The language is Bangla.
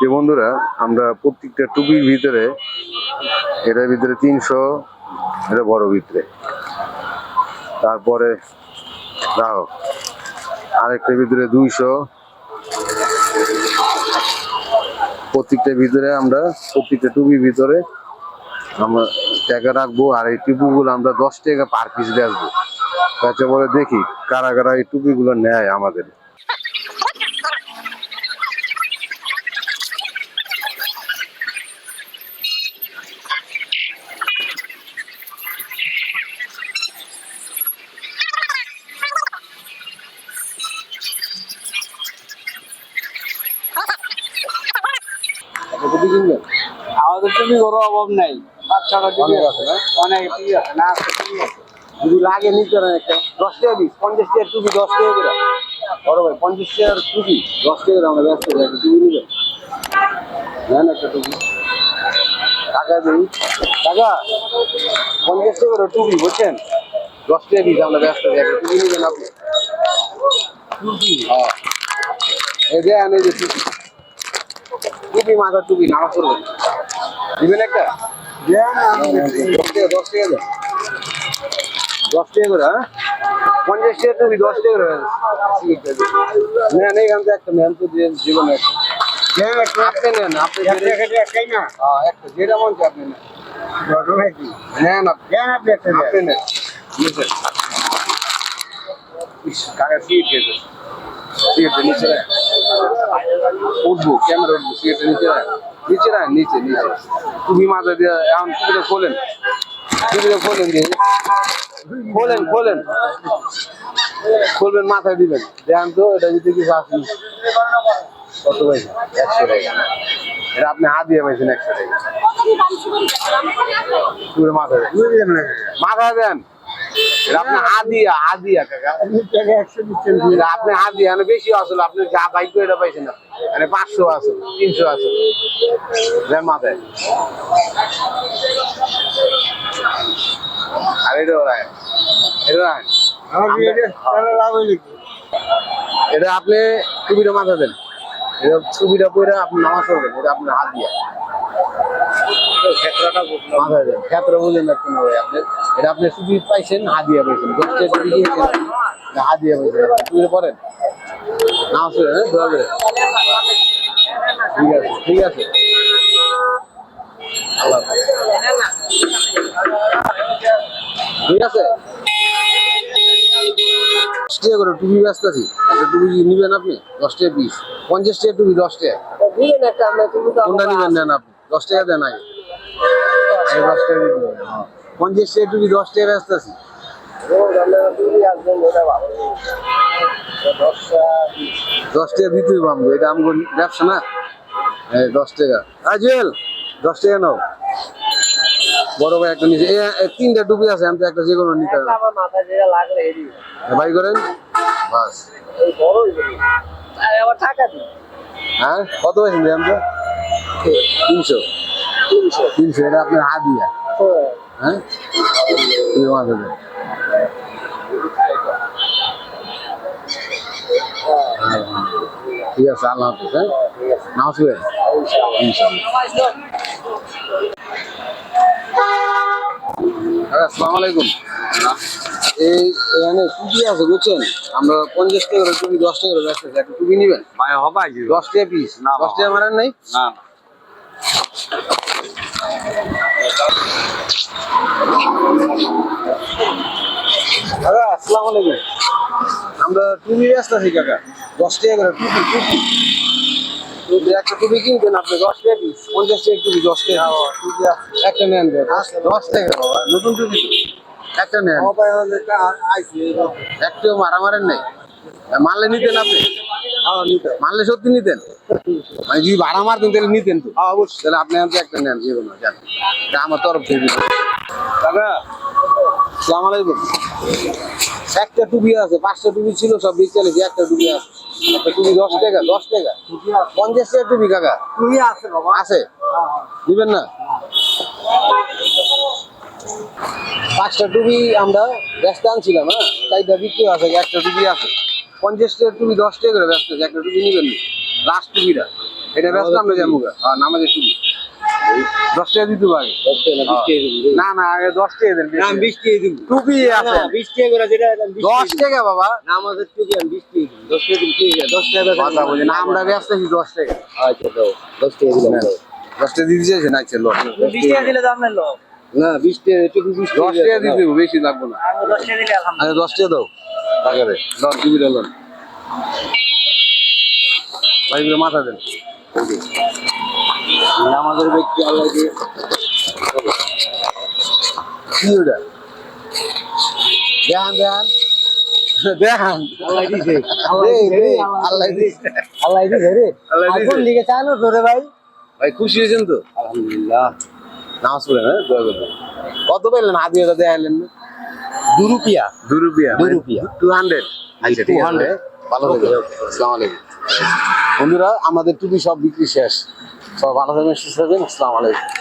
যে বন্ধুরা, আমরা প্রত্যেকটা টুপির ভিতরে, এটার ভিতরে তিনশো, এটা বড় ভিতরে। তারপরে রাহো আরেকটার ভিতরে দুইশো। প্রত্যেকটা ভিতরে আমরা প্রত্যেকটা টুপির ভিতরে আমরা টাকা রাখব, আর এই টুপিগুলো আমরা দশ টাকা পার পিস বেচবো বেচে বলে দেখি কারা কারা এই টুপিগুলো নেয় আমাদের। টুপি কিনবেন আমাদের কোনো অভাব নাই। বাচ্চারা দিকে অনেক আছে না? অনেক ঠিক আছে না আছে ঠিক আছে। যদি লাগে নিতে পারেন একটা। দশ টাকা পিস পঞ্চাশ টাকার টুপি দশ টাকা করে। বড় ভাই পঞ্চাশ টাকার টুপি দশ টাকা করে আমরা ব্যস্ত একটা টুপি নিবেন নেন একটা টুপি টাকা দিই। টাকা? পঞ্চাশ টাকা করে টুপি বুঝছেন? দশ টাকা পিস আমরা ব্যস্ত একটা টুপি নিবেন আপনি। টুপি হ্যাঁ। এই যে আনে যে টুপি টুপি মাথার টুপি নামাজ করবেন দিবেন একটা? দশ টাকা দশ টাকা দশ টাকা করে হ্যাঁ? পঞ্চাশ টাকা তুমি দশ টাকা করে। নেন এখান থেকে একটা নেন তো জীবন একটা। আপনি নেন আপনি একটা যেটা মন আপনি নেন। নেন আপনি। নেন কাকা সিট গেছে সিটটা নিচে রাখ উঠবো ক্যামেরা উঠবো সিটটা নিচে রাখ নিচে রাখ নিচে নিচে। তুমি মাথা দিয়ে এখন টুপিটা খোলেন। টুপিটা খোলেন দিয়ে খোলেন খোলেন। খুলবেন মাথায় দিবেন। দেন তো এটা যদি কিছু আসেনি কত পাইছেন একশো টাকা। এটা আপনি হাত দিয়ে পাইছেন একশো টাকা। মাথায় মাথায় দেন। এটা আপনি হাত দিয়া কাকা। টাকা একশো দিচ্ছেন এটা আপনি হাত মানে বেশি আসলে আপনি যা বাইক এটা পাইছেন না। মানে পাঁচশো আছে তিনশো আছে মাথায়। আর এটা রায় এটা রায় আপনি টুপিটা মাথা দেন। এটা টুপিটা পরে আপনি নামাজ পড়বেন এটা আপনার হাত দিয়ে ক্ষেত্রটা মাথায় দেন। ক্ষেত্রে বুঝলেন না কোনো ভাই আপনি। এটা আপনি টুপি পাইছেন হাত দিয়ে পাইছেন। দশটা টুপি হাত দিয়ে পাইছেন নামাজ পড়েন দোয়া ঠিক আছে ঠিক আছে। ঠিক আছে? করে টুপি ব্যস্ত টুপি নিবেন আপনি? দশ টাকা পঞ্চাশ টাকা টুপি, দশ টাকা। তুমি দেন আপনি? দশ টাকা দেন আগে। দশ টাকা। পঞ্চাশ টাকা টুপি দশ টাকা ব্যস্ত আছি। দশ টাকা দিতে হইব আমগো, এটা আমগো ব্যবসা না? এই দশ টাকা। আজুয়েল দশ টাকা নাও। বড় ভাই একটা নিচে তিনটা টুপি আছে, আমি তো একটা যে কোনো নিতে ভাই করেন। বাস। টাকা হ্যাঁ কত পাইছেন আমি তো তিনশো তিনশো। তিনশো, এটা আপনার হাত দিয়া। হ্যাঁ? মাসে দেন। ঠিক আছে আল্লাহ হাফিজ হ্যাঁ? নামাজ পড়েন আসসালামু আলাইকুম। এই এখানে টুপি আছে বুঝছেন? আমরা পঞ্চাশ টাকা করে টুপি দশ টাকা করে ব্যস্ত। একটা টুপি নিবেন? ভাই দশ টাকা পিস না, দশ টাকা মারেন নাই? না। দাদা আসসালামু আলাইকুম। আমরা টুপি ব্যস্ত আছি কাকা। দশ টাকা করে টুপি টুপি। একটা টুপি কিনবেন আপনি দশ টাকা পিস পঞ্চাশ টাকা টুপি দশ টাকা টুপি একটা নেন দশ টাকা বাবা, নতুন টুপি একটা নেন। একটাও মারামারেন নাই। মারলে নিতেন আপনি? মারলে সত্যি নিতেন? মানে যদি ভাড়া মারতেন তাহলে নিতেন তো। অবশ্যই। তাহলে আপনি আমাকে একটা নেন যে কোনো যান। আমার তরফ থেকে দাদা সালাম আলাইকুম। একটা টুপি আছে পাঁচটা টুপি ছিল সব বিচ একটা টুপি আছে। একটা টুপি দশ টাকা দশ টাকা। পঞ্চাশ টাকা টুপি কাকা? তুমি আছে বাবা। আছে? দিবেন না? পাঁচটা টুপি আমরা ব্যস্ত আনছিলাম হ্যাঁ? চারটা বিক্রি আছে একটা টুপি আছে। পঞ্চাশ টাকা টুপি দশ টাকা করে ব্যস্ত আছে একটা টুপি নিবেন লাস্ট টুপিটা এটা ব্যস্ত আমরা যাব। হ্যাঁ নামাজের টুপি দশ টাকা দিতে পারি না না না আগে দশ টাকা দেন না বিশ টাকা দিব টুপি আছে বিশ টাকা করে যেটা দশ টাকা বাবা দিব। না আমাদের টুপি আমি বিশ টাকা দিব দশ টাকা দিবি দশ টাকা কথা বলছি না আমরা ব্যস্ত আছি দশ টাকা আচ্ছা দাও দশ টাকা দিলাম দশ টাকা দিতে চাইছেন আচ্ছা লোক বিশ টাকা দিলে তো আপনার লোক না বিশ টাকা টুপি বিশ টাকা দিতে বেশি লাগবে না আমি দশ টাকা দিলে আলহামদুলিল্লাহ আচ্ছা দশ টাকা দাও টাকা রে দশ টুপিটা লোন ভাই গুলো মাথা দেন। আমাদের ব্যক্তি আল্লাহ দিয়ে। কি ওটা? দেখান দেখান দেখান আল্লাহ দিছে। দে, দে, আল্লাহ দিছে। আল্লাহ দিছে রে। আল্লাহ দিছে। দিকে চানো তো ভাই? ভাই খুশি হয়েছেন তো? আলহামদুলিল্লাহ। নামাজ পড়েন হ্যাঁ? দোয়া করবেন। কত পেলেন এটা দেখালেন না। দু রুপিয়া দু রুপিয়া দু রুপিয়া। টু হান্ড্রেড আচ্ছা ঠিক আছে। ভালো থাকবেন। আসসালামু আলাইকুম। বন্ধুরা আমাদের টুপি সব বিক্রি শেষ। সব ভালো থাকবেন সুস্থ থাকবেন। আসসালামু আলাইকুম।